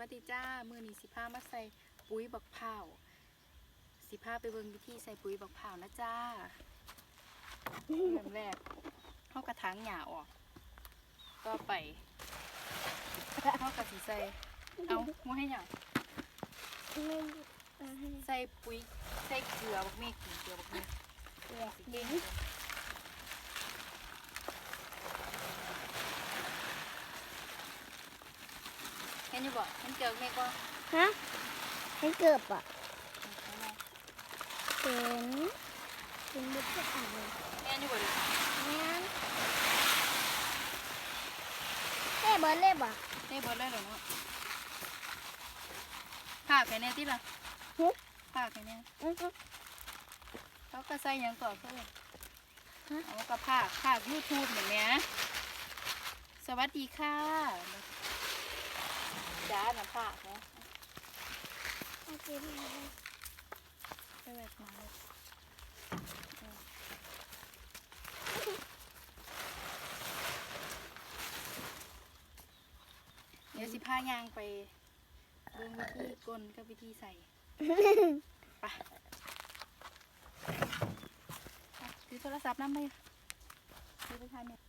วัสดีจ้ามือนี้สิพามาใส่ปุ๋ยบักเผาวสิพาไปเบิ่งวิธีใส่ปุ๋ยบักเผาวนะจ้าเริ่มแรกเข้ากระถางหญ้าออก ก็ไปเข้ากระสิใส่เอามาให้หยังไม่เอาให้ใส่ปุ๋ยใส่เกลือบักเมฆเกลือบักเมฆเปียกสิเก่งเห็นอยู่บ่เห็นเกลือบักเมฆบ่ฮะให้เกือบอะเห็นเห็นบุตรอ่านเลยแม่นอยู่บ่ดิงั้นเอ้เบิร์ดเล็บอะได้เบิดเลยเหรอเนาะภาคแค่แน่ติล่ะหึภาคแค่แน่อื้อหือเขาก็ใส่หยังก่อนเพื่อนฮะเอากระภาคภาคยูทูบเหมือนเนี้ยสวัสดีค่ะ จ้าหน้าภาคเนาะเอาเก็บมาเลยไปแบบมาเลยเออเดี๋ยวสิพายางไปเบิ่งวิธีกลกับวิธีใส่ไปไปถือโทรศัพท์น้ำไปถือไปทานเนี่ย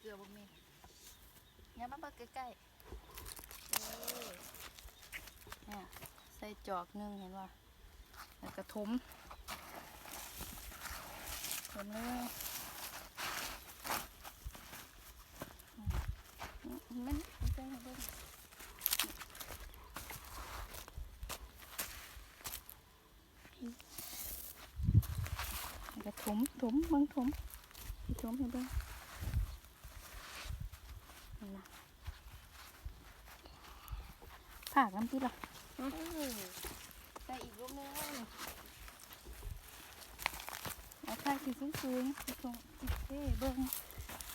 เกลือบุกเมน อย่ามาเบิกใกล้ๆเนี่ยใส่จอกนึงเห็นป่ะแล้วก็ทุมทุมเลยมันใส่ให้เบิ่งกระถมถมเบิ่งถมสิถมให้เบิ่งนั่นนะ ผากน้ำพี่ล่ะใส่อีกลูกนึงเอาผากสีสูงสูงๆสิตรงสิเท่เบิ่ง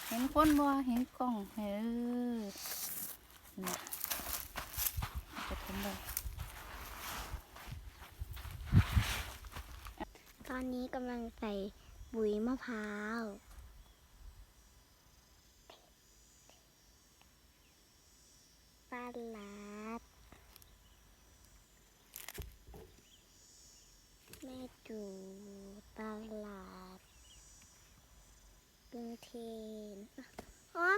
เห็นคนบ่เห็นกล้องเออนะกระถมเลยตอนนี้กำลังใส่ปุ๋ยมะพร้าวปลาลาด แม่จูตลาดกรุงเทนอ๋อ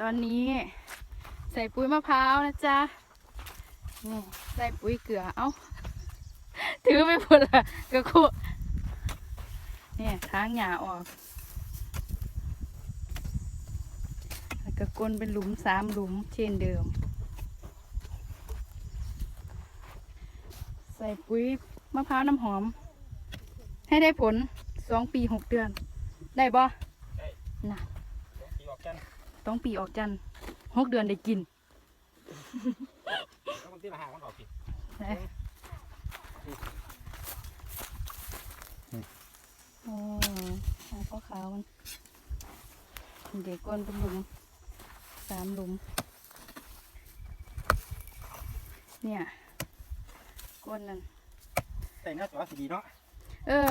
ตอนนี้ใส่ปุ๋ยมะพร้าวนะจ๊ะนี่ใส่ปุ๋ยเกลือ เอ้า ถือไปหมดละกระคุเนี่ยทางหญ้าออกแล้วก็กลนเป็นหลุมสามหลุมเช่นเดิม ใส่ปุ๋ยมะพร้าวน้ำหอม ให้ได้ผลสองปีหกเดือน ได้บ่ ได้น่ะตีออกกัน ต้องปีออกจันทร์หกเดือนได้กินแล้วคนที่ละหางมันออกสิโอ้หางขาวๆมันเด็กก้นเป็นหลุมสามหลุม เนี่ยก้นนั่นใส่หน้าจอสีดีเนาะ เออ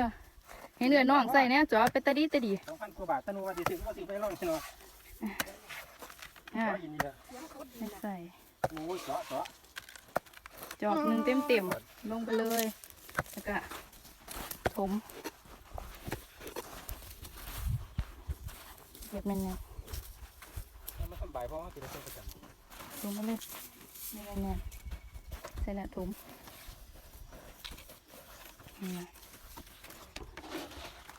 เห็นเดือน้องใส่เนี่ยจอไปตะดีตะดีสองพันกว่าบาทตะนูว่าสิซื้อก็ซื้อไปร่องสิเนาะ อ่าไม่ใส่โอ้ยเจาะเจาะจอกหนึ่งเต็มเต็มๆลงไปเลยแล้วก็ถมเก็บมันเนี่ยแล้วมันสบายเพราะว่าติดเส้นประจถมมาเลยนี่ไงเนี่ยใส่ละถมนี่นะ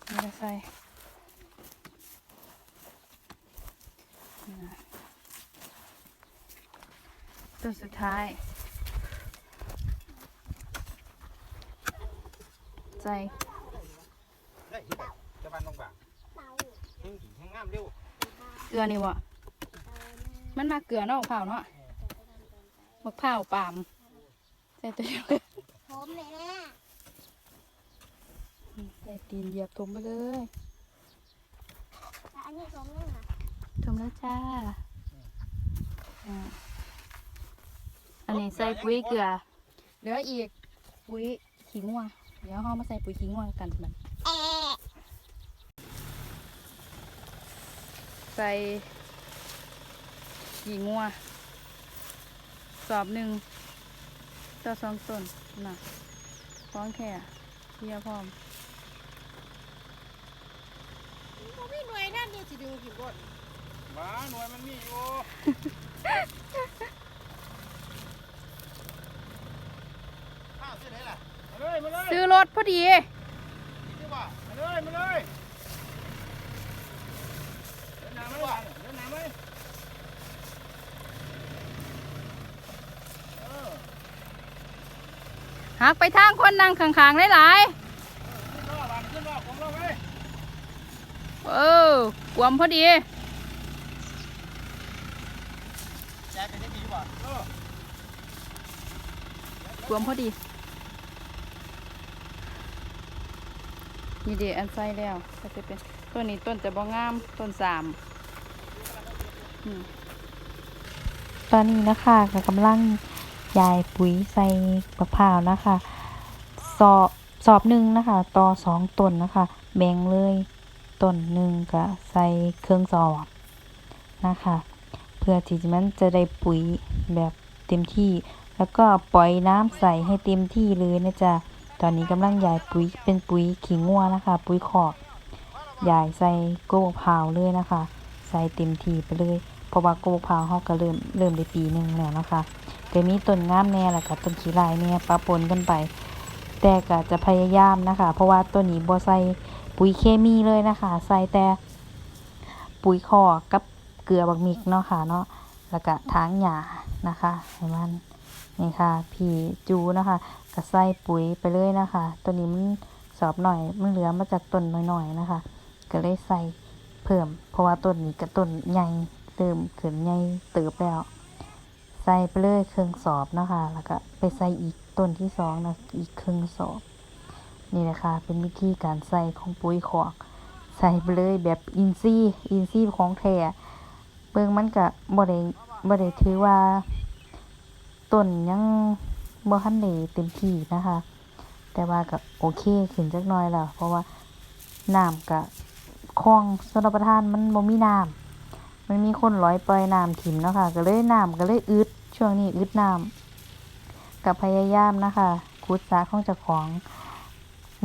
นี่ก็ใส่นี่นะ ตัวสุดท้ายใส่ได้ที่แบบจะบ้านน้องบางเตาแห้งดีแห้งงามเร็วเกลือนี่วะมันมาเกลือเนาะมะพร้าวเนาะมะพร้าวปาล์มใส่ตัวเดียวผมเลยนะใส่ตีนเหยียบถมไปเลยแต่อันนี้ผมนี่นะถมแล้วจ้าอ่า อันนี้ใส่ปุ๋ยเกลือเหลืออีกปุ๋ยขี้งัวเดี๋ยวเรามาใส่ปุ๋ยขี้งัวกันมันเอ๊ะใส่ขี้งัวสอบหนึ่งต่อสองต้นนะพร้อมแค่เพียพร้อมไม่หน่วยนั่นนี่สิดูกี่คนหมาหน่วยมันมีอยู่ข้าว ซื้อไหนล่ะมาเลยมาเลยซื้อรถพอดีซื้อบ่มาเลยมาเลยเดินหน้าไหมเดินหน้าไหมเออหักไปทางคนนั่งข้างๆหลายขึ้นรอบานขึ้นรอบผมรอบไหมๆเออกวมพอดีแจกไปได้ดีกว่าเออกวมพอดี นี่เดีอันใส่แล้วก็จะเป็นต้นนี้ต้นจะบ่งามต้นสามตอนนี้นะคะก็กำลังยายปุ๋ยใส่มะพร้าวนะคะสอบสอบหนึ่งนะคะต่อสองต้นนะคะ แบ่งเลยต้นหนึ่งก็ใส่เครื่องสอบนะคะ เพื่อที่มันจะได้ปุ๋ยแบบเต็มที่ แล้วก็ปล่อยน้ำใส่ให้เต็มที่เลยนะจ๊ะ อนนี้กำลังยายปุ๋ยเป็นปุ๋ยขี้งัวนะคะ ปุ๋ยขอกยายใส่โก้พาวเลยนะคะ ใส่เต็มทีไปเลย เพราะว่าโกกพาวเขาก็เริ่มเริ่มได้ปีหนึ่งแล้วนะคะก็มีต้นงามแน่แล้วก็ต้นขี้ลายเนี่ยปะปนกันไป แต่ก็จะพยายามนะคะ เพราะว่าตัวนี้บ่ใส่ปุ๋ยเคมีเลยนะคะ ใส่แต่ปุ๋ยคอกกับเกลือบักมิกเนาะค่ะเนาะแล้วก็ทางหญ้านะคะให้มัน นี่ค่ะพี่จูนะคะก็ใส่ปุ๋ยไปเลยนะคะ ตัวนี้มันสอบหน่อยมันเหลือมาจากต้นน้อยๆนะคะ ก็เลยใส่เพิ่ม เพราะว่าต้นนี้กับต้นใหญ่เติมขึ้นใหญ่เติบแล้ว ใส่ไปเลยเครื่องสอบนะคะ แล้วก็ไปใส่อีกต้นที่สองนะอีกครึ่งสอบ นี่แหละค่ะเป็นวิธีการใส่ของปุ๋ยขอกใส่ไปเลยแบบอินซี่อินซี่ของแท้เบิ่งมันก็บ่ได้บ่ได้ถือว่า ต้นยังบ่ทันได้เต็มที่นะคะ แต่ว่าก็โอเคขึ้นจักหน่อยแล้วเพราะว่าน้ำก็คลองชนประทานมันบ่มีน้ำมันมีคนร้อยปล่อยน้ำถิ่มเนาะค่ะก็เลยน้ำก็เลยอึดช่วงนี้อึดน้ำกับพยายามนะคะขุดสระของเจ้าของ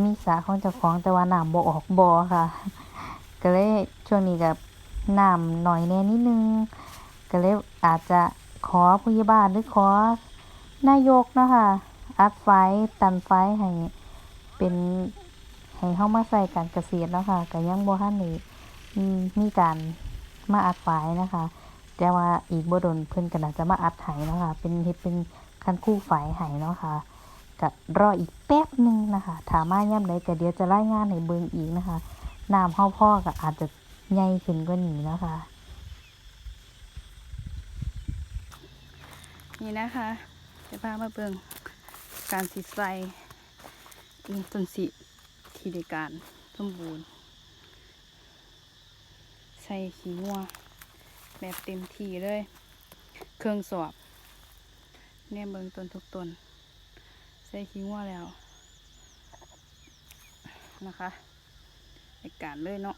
มีสระของเจ้าของแต่ว่าน้ำบ่ออกบ่อค่ะ ก็เลยช่วงนี้กับน้ำหน่อยแน่นิดนึง ก็เลยอาจจะ ขอผู้ใหญ่บ้านหรือขอนายกเนาะคะอัดไฟตันไฟให้เป็นให้เข้ามาใส่การเกษตรแล้วค่ะก็ยังบ่ทันได้มีการมาอัดฝายนะคะ แต่ว่าอีกบ่ดนเพิ่นก็น่าจะมาอัดไหเนาะค่ะ เป็นเฮ็ดเป็นคันคู่ฝายไหเนาะค่ะก็รออีกแป๊บหนึงนะคะถามมาย่ำใดก็เดี๋ยวจะรายงานให้เบิ่งอีกนะคะ น้ำเฮาพ่อก็อาจจะใหญ่ขึ้นกว่านี้นะคะ นี่นะคะจะพามาเบิ่งการสิใส่นี่ต้นสิที่ได้การสมบูรณ์ ใส่ขี้งัวแบบเต็มที่เลย เครื่องสอบเนี่ยเบิ่งต้นทุกต้นใส่ขี้งัวแล้วนะคะในการเลยเนาะ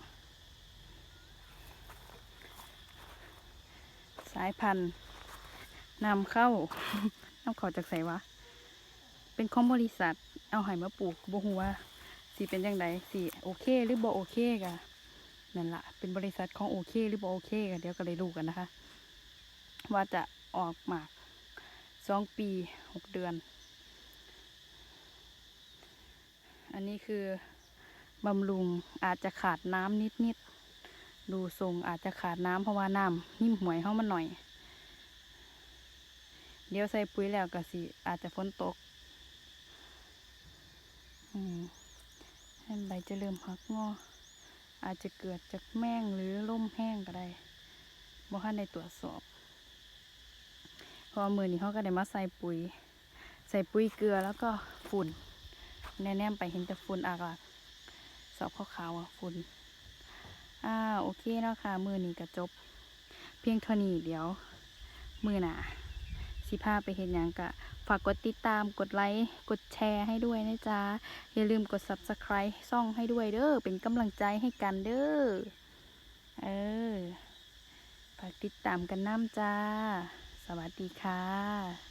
สายพันธุ์ นำเข้านำเข้าจากไสวะ เป็นของบริษัท เอาไห้มาปลูกบ่ฮู้ว่าสิเป็นจังไดสิโอเค หรือบ่โอเคกะนั่นละเป็นบริษัทของโอเค หรือบ่โอเคกะเดี๋ยวก็เลยรู้กันนะคะ ว่าจะออกหมากสองปีหกเดือน อันนี้คือบำรุงอาจจะขาดน้ำนิดๆ ดูทรงอาจจะขาดน้ำเพราะว่าน้ำนิ่มหวยเข้ามาหน่อย เดี๋ยวใส่ปุ๋ยแล้วก็สิอาจจะฝนตกอืมให้ใบจะเริ่มหักงอ อาจจะเกิดจากแมงหรือล่มแห้งก็ได้บ่ทันในตรวจสอบ พอมือนี้เขาก็ได้มาใส่ปุ๋ย ใส่ปุ๋ยเกลือแล้วก็ฝุ่น แน่ๆไปเห็นแต่ฝุ่นอากาศสอบขาวๆอะฝุ่น อ่าโอเคเนาะค่ะ มือนี้ก็จบ เพียงเท่านี้เดี๋ยว มือหนา สิพาไปเห็นอย่างกะ ฝากกดติดตามกดไลค์ กดแชร์ให้ด้วยนะจ๊ะ อย่าลืมกด subscribe ซ่องให้ด้วยเด้อ เป็นกำลังใจให้กันเด้อ เออ ฝากติดตามกันน้ำจ้า สวัสดีค่ะ